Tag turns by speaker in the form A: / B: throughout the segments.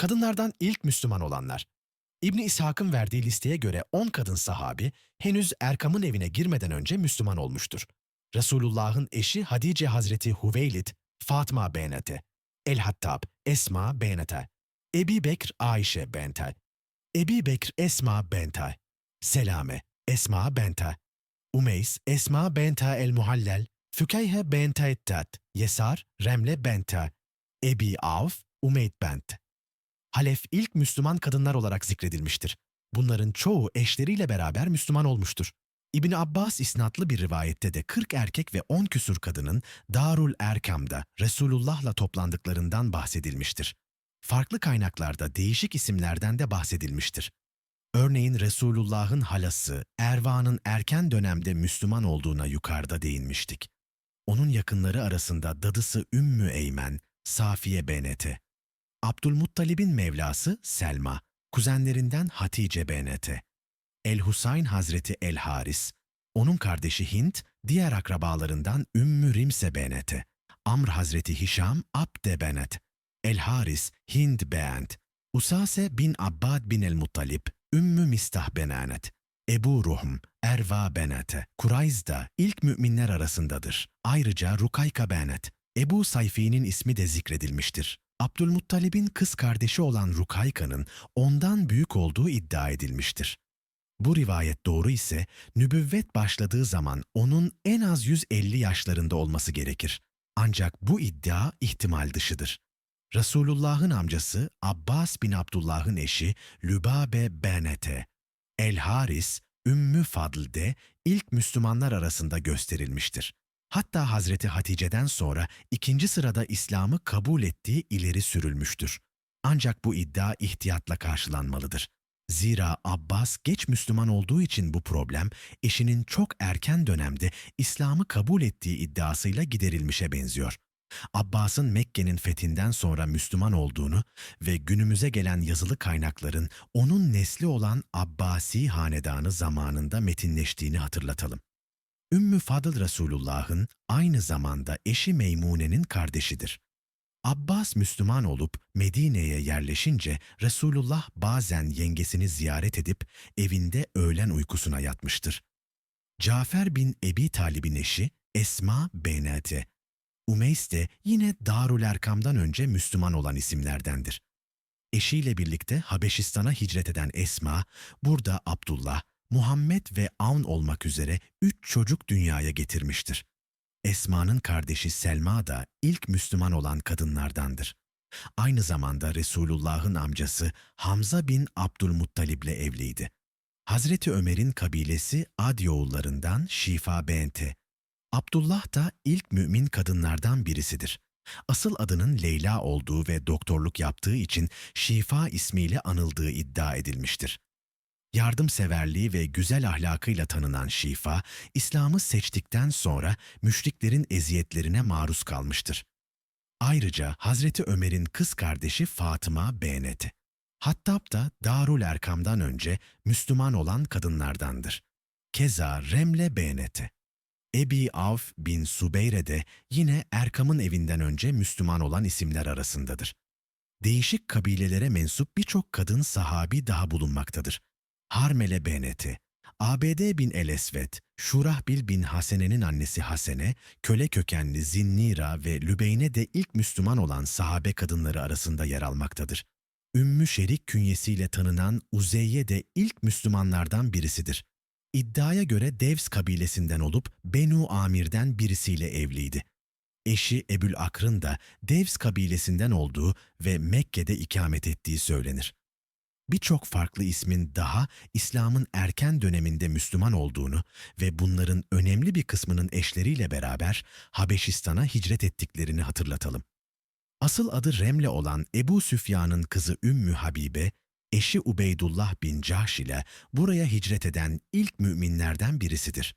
A: Kadınlardan ilk Müslüman olanlar. İbni İshak'ın verdiği listeye göre 10 kadın sahabi henüz Erkam'ın evine girmeden önce Müslüman olmuştur. Resulullah'ın eşi Hadice Hazreti Hüveylid, Fatma Beynete, El-Hattab, Esma Beynete, Ebi Bekr Ayşe Bente, Ebi Bekr Esma Bente, Selame, Esma Bente, Umeys, Esma Bente El-Muhallel, Fükeyhe Bente Ettat, Yesar, Remle Bente, Ebi Avf, Umeyd Bent. Halef ilk Müslüman kadınlar olarak zikredilmiştir. Bunların çoğu eşleriyle beraber Müslüman olmuştur. İbni Abbas isnatlı bir rivayette de 40 erkek ve 10 küsur kadının Darul Erkam'da Resulullah'la toplandıklarından bahsedilmiştir. Farklı kaynaklarda değişik isimlerden de bahsedilmiştir. Örneğin Resulullah'ın halası Erva'nın erken dönemde Müslüman olduğuna yukarıda değinmiştik. Onun yakınları arasında dadısı Ümmü Eymen, Safiye Benete, Abdülmuttalib'in Mevlası Selma, kuzenlerinden Hatice Benete, El-Husayn Hazreti El-Haris, onun kardeşi Hint, diğer akrabalarından Ümmü Rimse Benete, Amr Hazreti Hişam Abde Benet, El-Haris Hind Beent, Usase bin Abbad bin El-Muttalib, Ümmü Mistah Benanet, Ebu Ruhm, Erva Benete, Kurayz da ilk müminler arasındadır. Ayrıca Rukayka Benet, Ebu Sayfi'nin ismi de zikredilmiştir. Abdülmuttalib'in kız kardeşi olan Rukayka'nın ondan büyük olduğu iddia edilmiştir. Bu rivayet doğru ise nübüvvet başladığı zaman onun en az 150 yaşlarında olması gerekir. Ancak bu iddia ihtimal dışıdır. Resulullah'ın amcası Abbas bin Abdullah'ın eşi Lübabe Benete, El Haris, Ümmü Fadl'de ilk Müslümanlar arasında gösterilmiştir. Hatta Hazreti Hatice'den sonra ikinci sırada İslam'ı kabul ettiği ileri sürülmüştür. Ancak bu iddia ihtiyatla karşılanmalıdır. Zira Abbas geç Müslüman olduğu için bu problem eşinin çok erken dönemde İslam'ı kabul ettiği iddiasıyla giderilmişe benziyor. Abbas'ın Mekke'nin fethinden sonra Müslüman olduğunu ve günümüze gelen yazılı kaynakların onun nesli olan Abbasi hanedanı zamanında metinleştiğini hatırlatalım. Ümmü Fadıl Resulullah'ın aynı zamanda eşi Meymune'nin kardeşidir. Abbas Müslüman olup Medine'ye yerleşince Resulullah bazen yengesini ziyaret edip evinde öğlen uykusuna yatmıştır. Cafer bin Ebi Talib'in eşi Esma Benete, Umeys de yine Darül Erkam'dan önce Müslüman olan isimlerdendir. Eşiyle birlikte Habeşistan'a hicret eden Esma, burada Abdullah, Muhammed ve Avn olmak üzere üç çocuk dünyaya getirmiştir. Esma'nın kardeşi Selma da ilk Müslüman olan kadınlardandır. Aynı zamanda Resulullah'ın amcası Hamza bin Abdülmuttalib'le evliydi. Hazreti Ömer'in kabilesi Ad oğullarından Şifa Bente. Abdullah da ilk mümin kadınlardan birisidir. Asıl adının Leyla olduğu ve doktorluk yaptığı için Şifa ismiyle anıldığı iddia edilmiştir. Yardımseverliği ve güzel ahlakıyla tanınan Şifa, İslam'ı seçtikten sonra müşriklerin eziyetlerine maruz kalmıştır. Ayrıca Hazreti Ömer'in kız kardeşi Fatıma Beyneti. Hattab da Darul Erkam'dan önce Müslüman olan kadınlardandır. Keza Remle Beyneti. Ebi Avf bin Subeyre de yine Erkam'ın evinden önce Müslüman olan isimler arasındadır. Değişik kabilelere mensup birçok kadın sahabi daha bulunmaktadır. Harmele Beneti, ABD bin El-Esvet, Şurahbil bin Hasene'nin annesi Hasene, köle kökenli Zinnira ve Lübeyne de ilk Müslüman olan sahabe kadınları arasında yer almaktadır. Ümmü Şerik künyesiyle tanınan Uzeyye de ilk Müslümanlardan birisidir. İddiaya göre Devs kabilesinden olup Benu Amir'den birisiyle evliydi. Eşi Ebül Akr'ın da Devs kabilesinden olduğu ve Mekke'de ikamet ettiği söylenir birçok farklı ismin daha İslam'ın erken döneminde Müslüman olduğunu ve bunların önemli bir kısmının eşleriyle beraber Habeşistan'a hicret ettiklerini hatırlatalım. Asıl adı Remle olan Ebu Süfyan'ın kızı Ümmü Habibe, eşi Ubeydullah bin Cahş ile buraya hicret eden ilk müminlerden birisidir.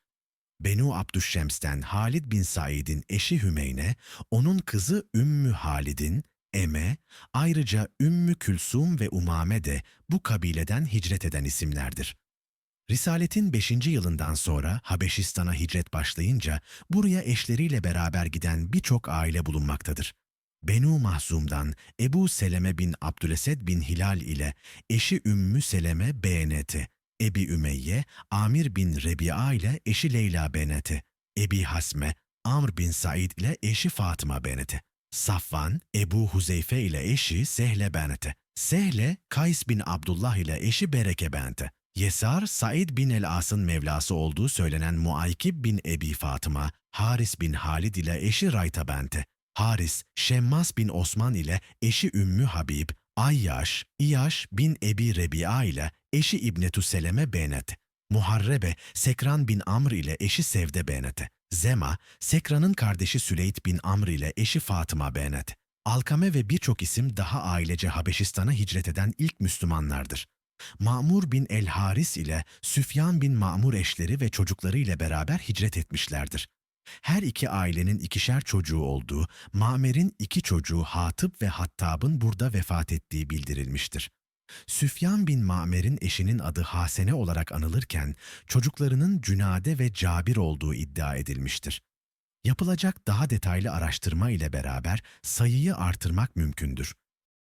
A: Benu Abdüşşems'ten Halid bin Said'in eşi Hümeyne, onun kızı Ümmü Halid'in, Eme, ayrıca Ümmü Külsum ve Umame de bu kabileden hicret eden isimlerdir. Risaletin 5. yılından sonra Habeşistan'a hicret başlayınca buraya eşleriyle beraber giden birçok aile bulunmaktadır. Benu Mahzum'dan Ebu Seleme bin Abdülesed bin Hilal ile eşi Ümmü Seleme beğeneti, Ebi Ümeyye, Amir bin Rebi'a ile eşi Leyla beğeneti, Ebi Hasme, Amr bin Said ile eşi Fatıma beğeneti, Safvan, Ebu Huzeyfe ile eşi Sehle beğeneti, Sehle, Kays bin Abdullah ile eşi Bereke beğeneti, Yesar, Said bin el-As'ın Mevlası olduğu söylenen Muaykib bin Ebi Fatıma, Haris bin Halid ile eşi Rayta bente, Haris, Şemmas bin Osman ile eşi Ümmü Habib, Ayyaş, İyaş bin Ebi Rebi'a ile eşi İbnetü Seleme Benet, Muharrebe, Sekran bin Amr ile eşi Sevde Benet'e, Zema, Sekran'ın kardeşi Süleyt bin Amr ile eşi Fatıma Benet, Alkame ve birçok isim daha ailece Habeşistan'a hicret eden ilk Müslümanlardır. Ma'mur bin el-Haris ile Süfyan bin Ma'mur eşleri ve çocukları ile beraber hicret etmişlerdir. Her iki ailenin ikişer çocuğu olduğu, Ma'mer'in iki çocuğu Hatıp ve Hattab'ın burada vefat ettiği bildirilmiştir. Süfyan bin Ma'mer'in eşinin adı Hasene olarak anılırken, çocuklarının Cünade ve Cabir olduğu iddia edilmiştir. Yapılacak daha detaylı araştırma ile beraber sayıyı artırmak mümkündür.